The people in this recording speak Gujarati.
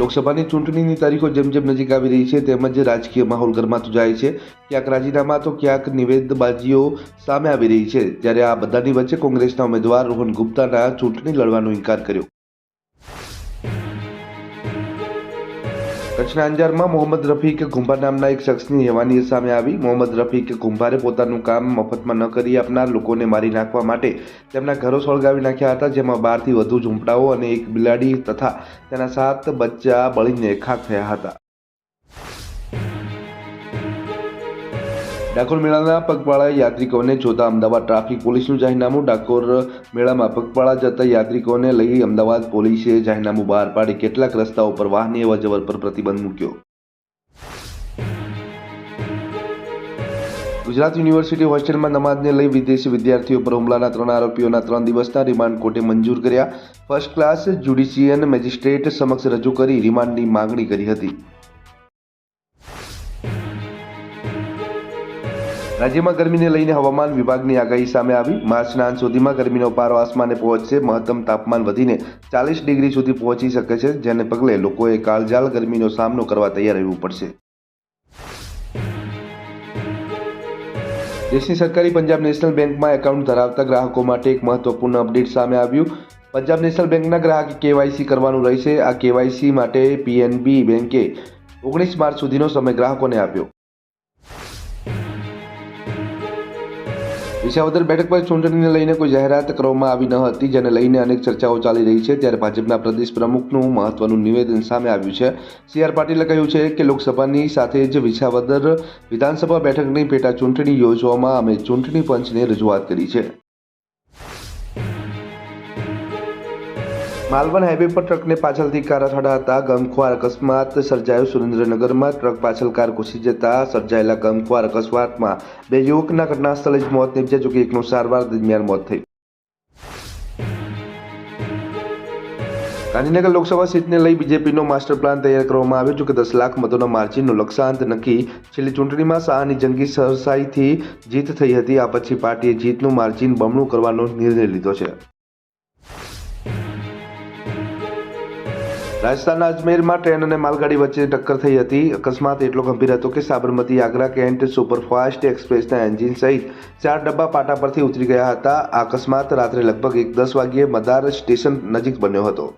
લોકસભાની ચૂંટણીની તારીખો જેમ જેમ નજીક આવી રહી છે, તેમજ રાજકીય માહોલ ગરમાતો જાય છે. ક્યાંક રાજીનામા તો ક્યાંક નિવેદબાજીઓ સામે આવી રહી છે. જ્યારે આ બધાની વચ્ચે કોંગ્રેસના ઉમેદવાર રોહન ગુપ્તાના ચૂંટણી લડવાનો ઇનકાર કર્યો. કચ્છના અંજારમાં મોહમ્મદ રફીક કુંભાર નામના એક શખ્સની હેવાની સામે આવી. મોહમ્મદ રફીક કુંભારે પોતાનું કામ મફતમાં ન કરી આપનાર લોકોને મારી નાખવા માટે તેમના ઘરો સળગાવી નાખ્યા હતા, જેમાં બારથી વધુ ઝૂંપડાઓ અને એક બિલાડી તથા તેના સાત બચ્ચા બળીને ખાક થયા હતા. ડાકોર મેળાના પગપાળા યાત્રિકોને જોતા અમદાવાદ ટ્રાફિક પોલીસનું જાહેરનામું ડાકોર મેળામાં પગપાળા જતા યાત્રિકોને લઈ અમદાવાદ પોલીસે જાહેરનામું બહાર પાડી કેટલાક રસ્તાઓ પર વાહનની અવરજવર પર પ્રતિબંધ મૂક્યો. ગુજરાત યુનિવર્સિટી હોસ્ટેલમાં નમાજને લઈ વિદેશી વિદ્યાર્થીઓ પર હુમલાના ત્રણ આરોપીઓના ત્રણ દિવસના રિમાન્ડ કોર્ટે મંજૂર કર્યા. ફર્સ્ટ ક્લાસ જ્યુડિશિયન મેજિસ્ટ્રેટ સમક્ષ રજૂ કરી રિમાન્ડની માંગણી કરી હતી. રાજ્યમાં ગરમીને લઈને હવામાન વિભાગની આગાહી સામે આવી. માર્ચના અંત સુધીમાં ગરમીનો પારો આસમાને પહોંચશે. મહત્તમ તાપમાન વધીને ચાલીસ ડિગ્રી સુધી પહોંચી શકે છે, જેને પગલે લોકોએ કાળઝાળ ગરમીનો સામનો કરવા તૈયાર રહેવું પડશે. દેશની સરકારી પંજાબ નેશનલ બેંકમાં એકાઉન્ટ ધરાવતા ગ્રાહકો માટે એક મહત્વપૂર્ણ અપડેટ સામે આવ્યું. પંજાબ નેશનલ બેંકના ગ્રાહકે કેવાયસી કરવાનું રહેશે. આ કેવાયસી માટે પીએનબી બેંકે ઓગણીસ માર્ચ સુધીનો સમય ગ્રાહકોને આપ્યો. વિસાવદર બેઠક પર ચૂંટણીને લઈને કોઈ જાહેરાત કરવામાં આવી ન હતી, જેને લઈને અનેક ચર્ચાઓ ચાલી રહી છે. ત્યારે ભાજપના પ્રદેશ પ્રમુખનું મહત્વનું નિવેદન સામે આવ્યું છે. સી આર પાટીલે કહ્યું છે કે લોકસભાની સાથે જ વિસાવદર વિધાનસભા બેઠકની પેટા ચૂંટણી યોજવામાં અમે ચૂંટણી પંચને રજૂઆત કરી છે. માલવણ હાઈવે પર ટ્રકને પાછળથી કાર અથડાતા ગમખ્વાર અકસ્માત સર્જાયો. સુરેન્દ્રનગરમાં ટ્રક પાછળ કાર ઘૂસી જતા સર્જાયેલા ગમખ્વાર અકસ્માતમાં બે યુવકના ઘટનાસ્થળે જ મોત નીપજ્યા, જોકે એકનું સારવાર દરમિયાન મોત થઈ. ગાંધીનગર લોકસભા સીટને લઈ બીજેપીનો માસ્ટર પ્લાન તૈયાર કરવામાં આવ્યો જો કે દસ લાખ મતોના માર્જિનનો લક્ષ્યાંત નક્કી. છેલ્લી ચૂંટણીમાં શાહની જંગી સરસાઈથી જીત થઈ હતી. આ પછી પાર્ટીએ જીતનું માર્જિન બમણું કરવાનો નિર્ણય લીધો છે. રાજસ્થાનના અજમેરમાં ટ્રેન અને માલગાડી વચ્ચે ટક્કર થઈ હતી. અકસ્માત એટલો ગંભીર હતો કે સાબરમતી, આગ્રા કેન્ટ, સુપરફાસ્ટ એક્સપ્રેસના એન્જિન સહિત ચાર ડબ્બા પાટા પરથી ઉતરી ગયા હતા. આ અકસ્માત રાત્રે લગભગ એક દસ વાગ્યે મદાર સ્ટેશન નજીક બન્યો હતો.